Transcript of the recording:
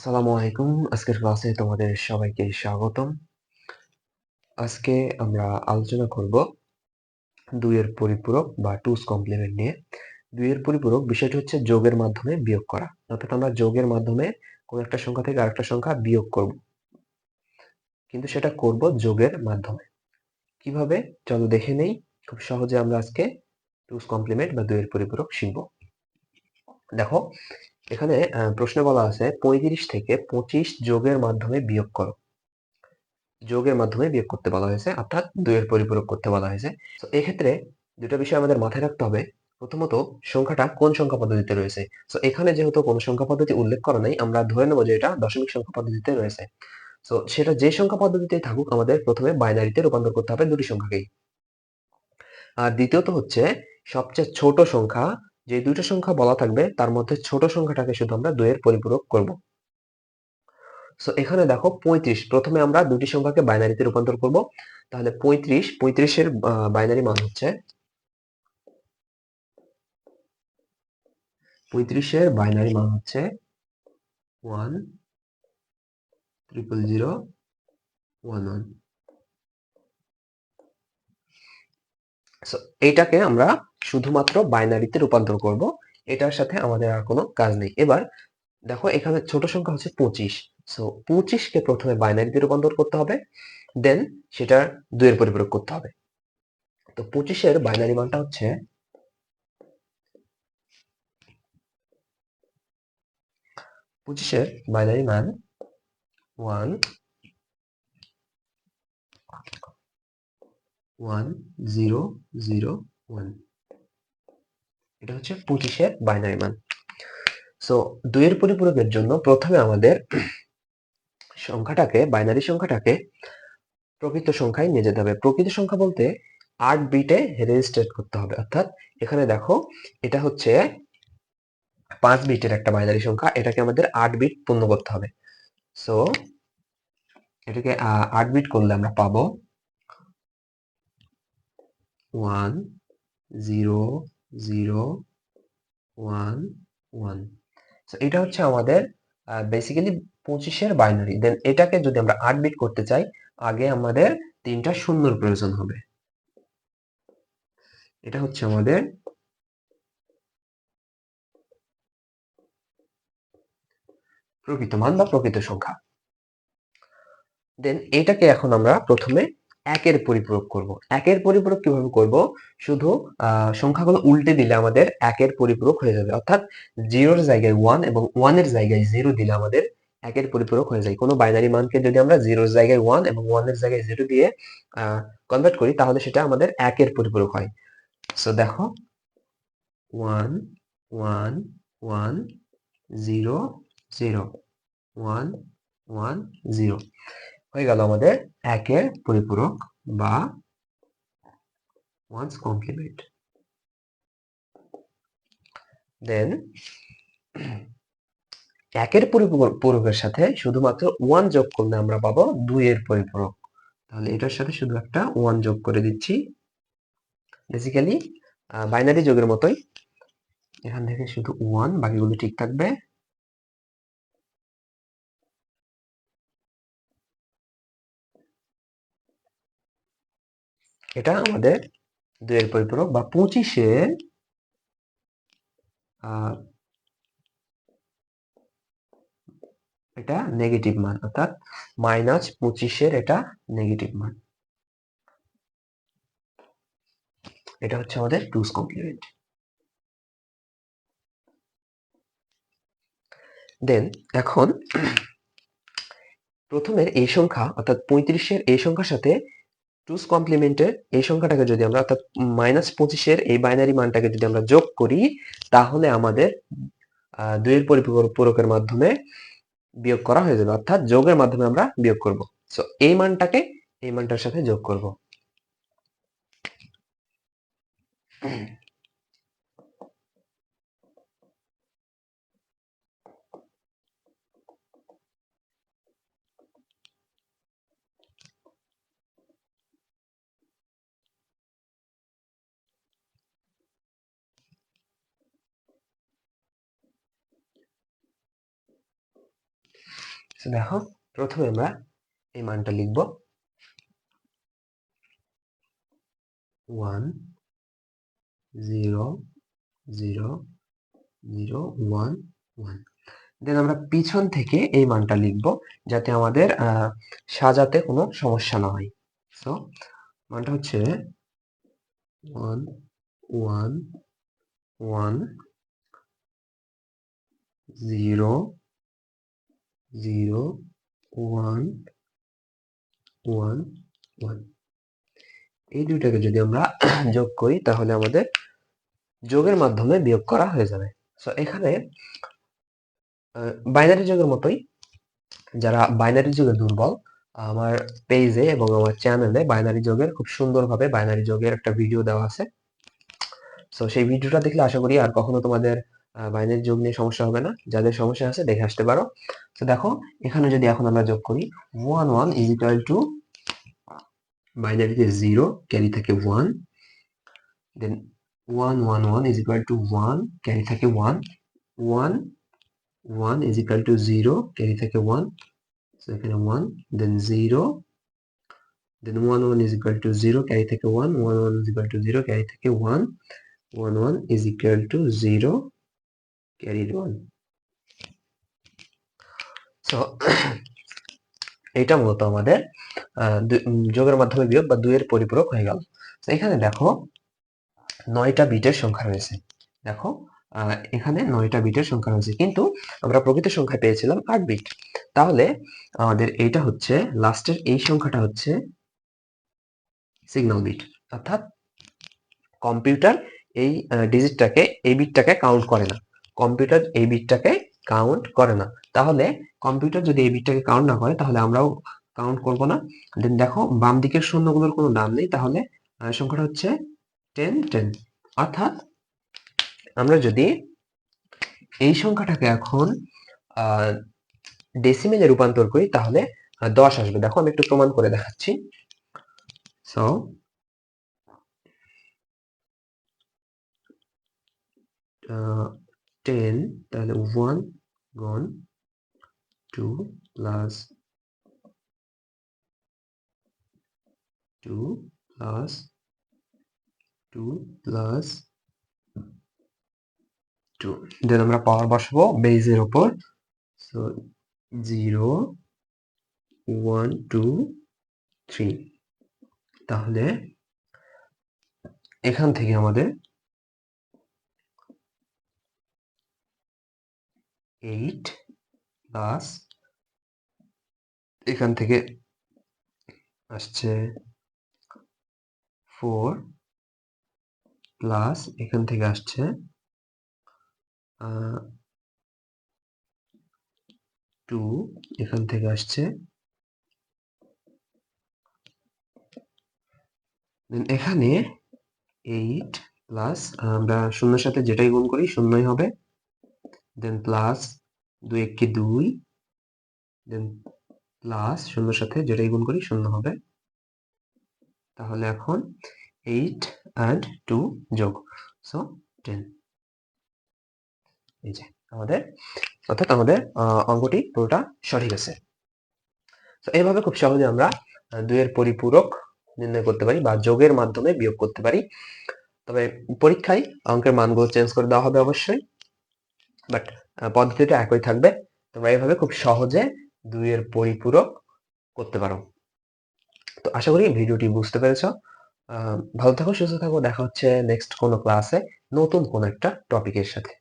আসসালামু আলাইকুম। আজকের ক্লাসে তোমাদের সবাইকে স্বাগতম। আজকে আমরা আলোচনা করব দুইয়ের পরিপূরক বা টুস কমপ্লিমেন্ট নিয়ে। দুইয়ের পরিপূরক বিষয়টি হচ্ছে যোগের মাধ্যমে বিয়োগ করা। অর্থাৎ আমরা যোগের মাধ্যমে কোন একটা সংখ্যা থেকে আরেকটা সংখ্যা বিয়োগ করব। কিন্তু সেটা করব যোগের মাধ্যমে। কীভাবে? চলো দেখে নেই। খুব সহজে আমরা আজকে টুস কমপ্লিমেন্ট বা দুইয়ের পরিপূরক শিখব। দেখো এখানে প্রশ্নে বলা আছে পঁয়ত্রিশ থেকে পঁচিশ যোগের মাধ্যমে বিয়োগ করো। যোগের মাধ্যমে বিয়োগ করতে বলা হয়েছে, অর্থাৎ দুইয়ের পরিপূরক করতে বলা হয়েছে। তো এক্ষেত্রে দুটো বিষয় আমাদের মাথায় রাখতে হবে। প্রথমত, সংখ্যাটা কোন সংখ্যা পদ্ধতিতে রয়েছে? তো এখানে যেহেতু কোন সংখ্যা পদ্ধতি উল্লেখ করা নাই, আমরা ধরে নেব যে এটা দশমিক সংখ্যা পদ্ধতিতে রয়েছে। তো সেটা যে সংখ্যা পদ্ধতিতে থাকুক, আমাদের প্রথমে বাইনারিতে রূপান্তর করতে হবে দুটি সংখ্যাকেই। আর দ্বিতীয়ত হচ্ছে, সবচেয়ে ছোট সংখ্যা যে দুইটা সংখ্যা বলা থাকবে, তার মধ্যে ছোট সংখ্যাটাকে শুধু আমরা দুইয়ের পরিপূরক করব। সো এখানে দেখো পঁয়ত্রিশ। প্রথমে আমরা দুটি সংখ্যাকে বাইনারিতে রূপান্তর করব। তাহলে পঁয়ত্রিশ, পঁয়ত্রিশের বাইনারি মান হচ্ছে পঁয়ত্রিশের বাইনারি মান হচ্ছে one triple zero one one এইটাকে আমরা শুধুমাত্র বাইনারিতে রূপান্তর করব। এটার সাথে আমাদের আর কোনো কাজ নেই। এবার দেখো, এখানে ছোট সংখ্যা হচ্ছে পঁচিশ। সো পঁচিশকে প্রথমে বাইনারিতে রূপান্তর করতে হবে। দেন সেটা দুইয়ের পরিপূরক করতে হবে। তো পঁচিশের বাইনারি মানটা হচ্ছে পঁচিশের বাইনারি মান one one, zero zero, one. এটা হচ্ছে পঁচিশের বাইনারি মান। সো দুইয়ের পরিপূরকের জন্য প্রথমে আমাদের সংখ্যাটাকে বাইনারি সংখ্যাটাকে প্রকৃত সংখ্যায় নিয়ে যেতে হবে। প্রকৃত সংখ্যা বলতে আট বিটে রেজিস্ট্রেট করতে হবে। অর্থাৎ এখানে দেখো, এটা হচ্ছে পাঁচ বিটের একটা বাইনারি সংখ্যা। এটাকে আমাদের আট বিট পূর্ণ করতে হবে। সো এটাকে আট বিট করলে আমরা পাবো one zero zero one one এটা হচ্ছে আমাদের বেসিক্যালি পঁচিশের বাইনারি দেন এটাকে যদি আমরা আট বিট করতে চাই, আগে আমাদের তিনটা শূন্যর প্রয়োজন হবে। এটা হচ্ছে আমাদের প্রকৃত মান বা প্রকৃত সংখ্যা। দেন এটাকে এখন আমরা প্রথমে একের পরিপূরক করব। একের পরিপূরক কীভাবে করব? শুধু সংখ্যাগুলো উল্টে দিলে আমাদের একের পরিপূরক হয়ে যাবে। অর্থাৎ জিরোর জায়গায় ওয়ান এবং ওয়ানের জায়গায় জিরো দিলে আমাদের একের পরিপূরক হয়ে যায়। কোনো বাইনারি মানকে যদি আমরা জিরোর জায়গায় ওয়ান এবং ওয়ানের জায়গায় জিরো দিয়ে কনভার্ট করি, তাহলে সেটা আমাদের একের পরিপূরক হয়। সো দেখো one one one zero zero one one zero হয়ে গেল আমাদের একের পরিপূরক বা ওয়ান্স কমপ্লিমেন্ট দেন একের পরিপূরকের সাথে শুধুমাত্র ওয়ান যোগ করলে আমরা পাবো দুইয়ের পরিপূরক। তাহলে এটার সাথে শুধু একটা ওয়ান যোগ করে দিচ্ছি। বেসিক্যালি বাইনারি যোগের মতোই। এখান থেকে শুধু ওয়ান বাকিগুলো ঠিক থাকবে। এটা আমাদের দুইয়ের পরিপূরক বা পঁচিশে এটা নেগেটিভ মান, অর্থাৎ মাইনাস পঁচিশের এটা নেগেটিভ মান। এটা হচ্ছে আমাদের টুস কমপ্লিমেন্ট দেন এখন প্রথমের এই সংখ্যা, অর্থাৎ পঁয়ত্রিশের এই সংখ্যার সাথে টুস কমপ্লিমেন্টের এই সংখ্যাটাকে যদি আমরা অর্থাৎ মাইনাস পঁচিশের এই বাইনারি মানটাকে যদি আমরা যোগ করি, তাহলে আমাদের দুইয়ের পরিপূরকের মাধ্যমে বিয়োগ করা হয়ে যাবে। অর্থাৎ যোগের মাধ্যমে আমরা বিয়োগ করব। সো এই মানটাকে এই মানটার সাথে যোগ করব। So, দেখো প্রথমে আমরা এই মানটা লিখব। One zero zero zero one one then আমরা পিছন থেকে এই মানটা লিখব যাতে আমাদের সাজাতে কোনো সমস্যা না হয়। সো মানটা হচ্ছে one one one zero zero one one one এই দুইটাকে যদি আমরা যোগ করি, তাহলে আমাদের যোগের মাধ্যমে বিয়োগ করা হয়ে যাবে। সো এখানে বাইনারি যোগের মতোই যারা বাইনারি যোগে দুর্বল, আমার পেজে এবং আমার চ্যানেলে বাইনারি যোগের খুব সুন্দরভাবে বাইনারি যোগের একটা ভিডিও দেওয়া আছে। সো সেই ভিডিওটা দেখলে আশা করি আর কখনো তোমাদের বাইনারি যোগ নিয়ে সমস্যা হবে না। যাদের সমস্যা আছে দেখে আসতে পারো। তো দেখো, এখানে যদি এখন আমরা যোগ করি one one is equal to বাইনারিতে জিরো ক্যারি থাকে one then one one one is equal to one carry থাকে one one one is equal to zero carry থাকে ওয়ান সো এখানে one then zero then one one is equal to zero carry থেকে one one one is equal to zero carry থেকে one one one is equal to zero carry one so এটা মূলত আমাদের যোগের মাধ্যমে বিয়োগ বা দুইয়ের পরিপূরক হয়ে গেল। এখানে দেখো, নয়টা বিটের সংখ্যা রয়েছে। দেখো এখানে নয়টা বিটের সংখ্যা রয়েছে। কিন্তু আমরা প্রকৃত সংখ্যা পেয়েছিলাম আট বিট। তাহলে আমাদের এইটা হচ্ছে, লাস্টের এই সংখ্যাটা হচ্ছে সিগন্যাল বিট। অর্থাৎ কম্পিউটার এই ডিজিটটাকে এই বিটটাকে কাউন্ট করে না। কম্পিউটার এই বিটটাকে কাউন্ট করে না। তাহলে কম্পিউটার যদি এই বিটটাকে কাউন্ট না করে, তাহলে আমরাও কাউন্ট করব না। দেন দেখো, বাম দিকের শূন্যগুলোর কোনো দাম নেই, তাহলে সংখ্যাটা হচ্ছে টেন টেন অর্থাৎ আমরা যদি এই সংখ্যাটাকে এখন ডেসিমেলে রূপান্তর করি, তাহলে দশ আসবে। দেখো, আমি একটু প্রমাণ করে দেখাচ্ছি। সো টেন তাহলে one gone two plus two plus two plus two then আমরা পাওয়ার বসাবো বেজের উপর। So zero one two three তাহলে এখান থেকে আমাদের এইট প্লাস এখান থেকে আসছে ফোর প্লাস এখান থেকে আসছে টু এখান থেকে আসছে। Then এখানে এইট প্লাস আমরা শূন্যের সাথে যেটাই গুণ করি শূন্যই হবে। দেন প্লাস দুই একটি দুই দেন প্লাস শূন্যের সাথে যেটাই গুণ করি শূন্য হবে। তাহলে এখন এইট অ্যান্ড টু যোগ সো টেন এই যে আমাদের অর্থাৎ আমাদের অঙ্কটি পুরোটা সঠিক আছে। তো এইভাবে খুব সহজে আমরা আহ, দুইয়ের পরিপূরক নির্ণয় করতে পারি বা যোগের মাধ্যমে বিয়োগ করতে পারি। তবে পরীক্ষায় অঙ্কের মানগুলো চেঞ্জ করে দেওয়া হবে অবশ্যই। বাট পদ্ধতিটা একই থাকবে। তোমরা এইভাবে খুব সহজে দুইয়ের পরিপূরক করতে পারো। তো আশা করি ভিডিওটি বুঝতে পেরেছ। ভালো থাকো, সুস্থ থাকো। দেখা হচ্ছে নেক্সট কোনো ক্লাসে নতুন কোনো একটা টপিকের সাথে।